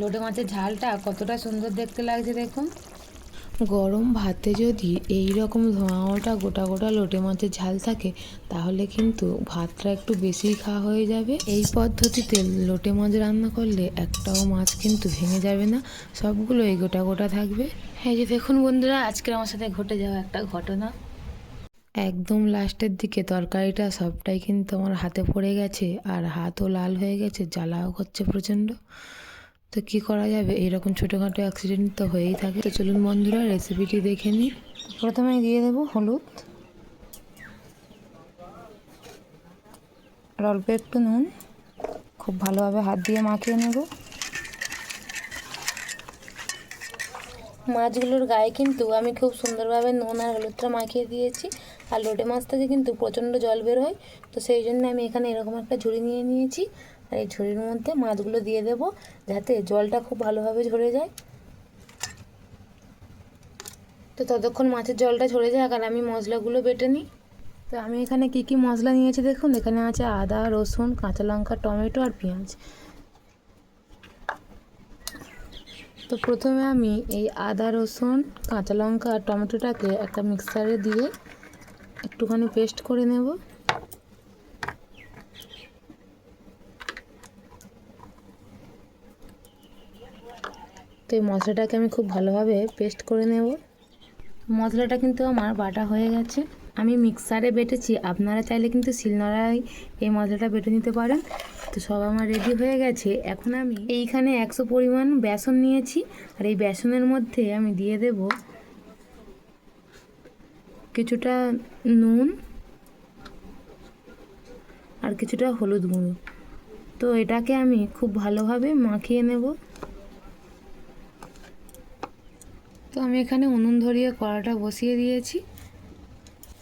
লোটে মাছের ঝালটা কতটা সুন্দর দেখতে লাগছে দেখুন। গরম ভাতে যদি এই রকম ধোঁয়া ওঠা গোটা গোটা লোটে মাছের ঝাল থাকে তাহলে কিন্তু ভাতটা একটু বেশি খাওয়া হয়ে যাবে। এই পদ্ধতিতে লোটে মাছ রান্না করলে একটাও মাছ কিন্তু ভেঙে যাবে না সবগুলো এই গোটা গোটা থাকবে। এই যে দেখুন বন্ধুরা আজকে আমার সাথে ঘটে যাওয়া একটা ঘটনা। একদম লাস্টের দিকে তরকারিটা সবটাই কিন্তু আমার হাতে পড়ে গেছে আর হাতও লাল হয়ে গেছে জ্বালাও করছে প্রচণ্ড। তো কি করা যাবে? এরকম ছোটোখাটো অ্যাক্সিডেন্ট তো হয়েই থাকে। তো চলুন বন্ধুরা রেসিপিটি দেখে নিই। প্রথমে দিয়ে দেবো হলুদ আর অল্প একটু নুন। খুব ভালোভাবে হাত দিয়ে মাখিয়ে নেব। মাছগুলোর গায়ে কিন্তু আমি খুব সুন্দরভাবে নুন আর হলুদটা মাখিয়ে দিয়েছি। আর লোটে মাছ থেকে কিন্তু প্রচণ্ড জল বের হয়। তো সেই জন্য আমি এখানে এরকম একটা ঝুড়ি নিয়ে নিয়েছি। আর এই ঝুড়ির মধ্যে মাছগুলো দিয়ে দেব যাতে জলটা খুব ভালোভাবে ঝরে যায়। তো ততক্ষণ মাছের জলটা ঝরে যাক আর আমি মশলাগুলো বেটে নিই। তো আমি এখানে কি কি মশলা নিয়েছি দেখুন, এখানে আছে আদা, রসুন, কাঁচা লঙ্কা, টমেটো আর পেঁয়াজ। তো প্রথমে আমি এই আদা, রসুন, কাঁচা লঙ্কা আর টমেটোটাকে একটা মিক্সারে দিয়ে একটুখানি পেস্ট করে নেব। এই মশলাটাকে আমি খুব ভালোভাবে পেস্ট করে নেব। মশলাটা কিন্তু আমার বাটা হয়ে গেছে। আমি মিক্সারে বেটেছি। আপনারা চাইলে কিন্তু শিলনোড়ায় এই মশলাটা বেটে নিতে পারেন। তো সব আমার রেডি হয়ে গেছে। এখন আমি এইখানে একশো পরিমাণ বেসন নিয়েছি। আর এই বেসনের মধ্যে আমি দিয়ে দেব কিছুটা নুন আর কিছুটা হলুদ গুঁড়ো। তো এটাকে আমি খুব ভালোভাবে মাখিয়ে নেব। তো আমি এখানে উনুন ধরিয়ে কড়াটা বসিয়ে দিয়েছি।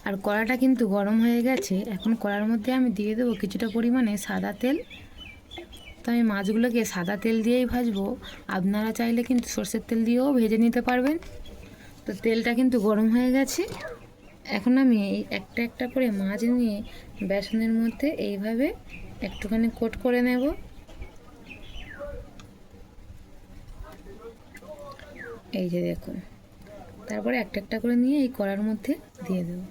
আর কড়াটা কিন্তু গরম হয়ে গেছে। এখন কড়ার মধ্যে আমি দিয়ে দেবো কিছুটা পরিমাণে সাদা তেল। তো আমি মাছগুলোকে সাদা তেল দিয়েই ভাজবো। আপনারা চাইলে কিন্তু সর্ষের তেল দিয়েও ভেজে নিতে পারবেন। তো তেলটা কিন্তু গরম হয়ে গেছে। এখন আমি এই একটা একটা করে মাছ নিয়ে বেসনের মধ্যে এইভাবে একটুখানি কোট করে নেব। এই যে দেখুন। তারপরে একটা একটা করে নিয়ে এই কড়ার মধ্যে দিয়ে দেবো।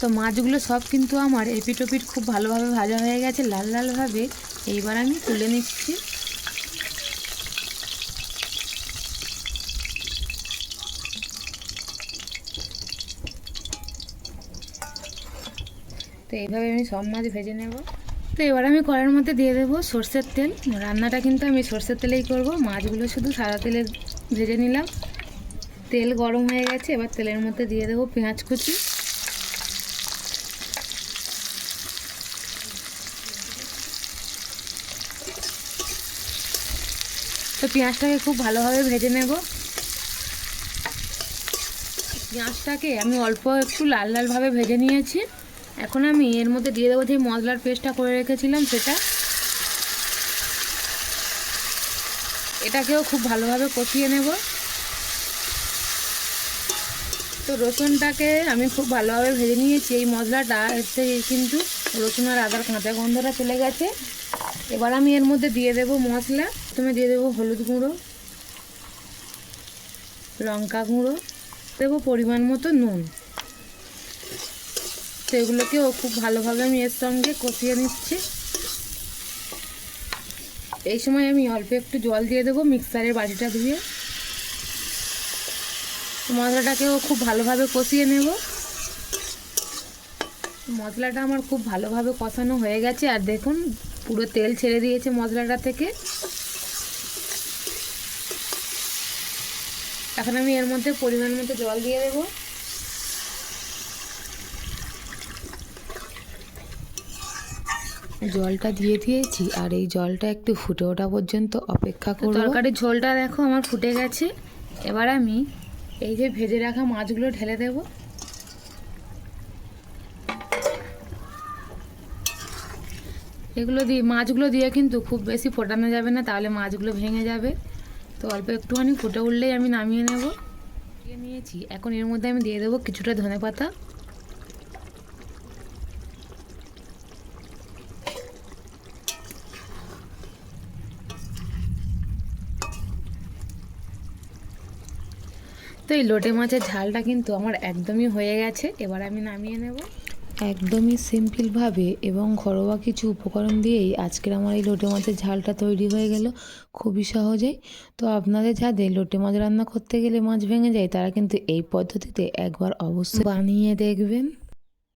তো মাছগুলো সব কিন্তু আমার এপিট ওপিট খুব ভালোভাবে ভাজা হয়ে গেছে। লাল লালভাবে এইবার আমি তুলে নিচ্ছি। তো এইভাবে আমি সব মাছ ভেজে নেব। তো এবার আমি কড়ার মধ্যে দিয়ে দেবো সর্ষের তেল। রান্নাটা কিন্তু আমি সর্ষের তেলেই করব। মাছগুলো শুধু সাদা তেলে ভেজে নিলাম। তেল গরম হয়ে গেছে, এবার তেলের মধ্যে দিয়ে দেবো পেঁয়াজ কুচি। তো পেঁয়াজটাকে খুব ভালোভাবে ভেজে নেব। পেঁয়াজটাকে আমি অল্প একটু লাল লালভাবে ভেজে নিয়েছি। এখন আমি এর মধ্যে দিয়ে দেবো যে মশলার পেস্টটা করে রেখেছিলাম সেটা। এটাকেও খুব ভালোভাবে কষিয়ে নেব। তো রসুনটাকে আমি খুব ভালোভাবে ভেজে নিয়েছি। এই মশলাটা থেকে কিন্তু রসুন আর আদার কাঁচা গন্ধটা চলে গেছে। এবার আমি এর মধ্যে দিয়ে দেব মশলা। প্রথমে দিয়ে দেবো হলুদ গুঁড়ো, লঙ্কা গুঁড়ো, দেবো পরিমাণ মতো নুন। তো এগুলোকেও খুব ভালোভাবে আমি এর সঙ্গে কষিয়ে নিচ্ছি। এই সময় আমি অল্প একটু জল দিয়ে দেবো মিক্সারের বাটিটা ধুয়ে। মশলাটাকেও খুব ভালোভাবে কষিয়ে নেব। মশলাটা আমার খুব ভালোভাবে কষানো হয়ে গেছে। আর দেখুন, পুরো তেল ছেড়ে দিয়েছে মশলাটা থেকে। এখন আমি এর মধ্যে পরিমাণ মতো জল দিয়ে দেবো। জলটা দিয়ে দিয়েছি আর এই জলটা একটু ফুটে ওঠা পর্যন্ত অপেক্ষা করব। তরকারির ঝোলটা দেখো আমার ফুটে গেছে। এবার আমি এই যে ভেজে রাখা মাছগুলো ঢেলে দেব। এগুলো দিয়ে মাছগুলো দিয়ে কিন্তু খুব বেশি ফোটানো যাবে না তাহলে মাছগুলো ভেঙে যাবে। তো অল্প একটুখানি ফুটে উঠলেই আমি নামিয়ে নেব। দিয়ে নিয়েছি। এখন এর মধ্যে আমি দিয়ে দেবো কিছুটা ধনে পাতা তো এই লোটে মাছের ঝালটা কিন্তু আমার একদমই হয়ে গেছে। এবার আমি নামিয়ে নেব। একদমই সিম্পলভাবে এবং ঘরোয়া কিছু উপকরণ দিয়েই আজকের আমার এই লোটে মাছের ঝালটা তৈরি হয়ে গেল খুবই সহজেই তো আপনাদের যাদের লোটে মাছ রান্না করতে গেলে মাছ ভেঙে যায়, তারা কিন্তু এই পদ্ধতিতে একবার অবশ্যই বানিয়ে দেখবেন।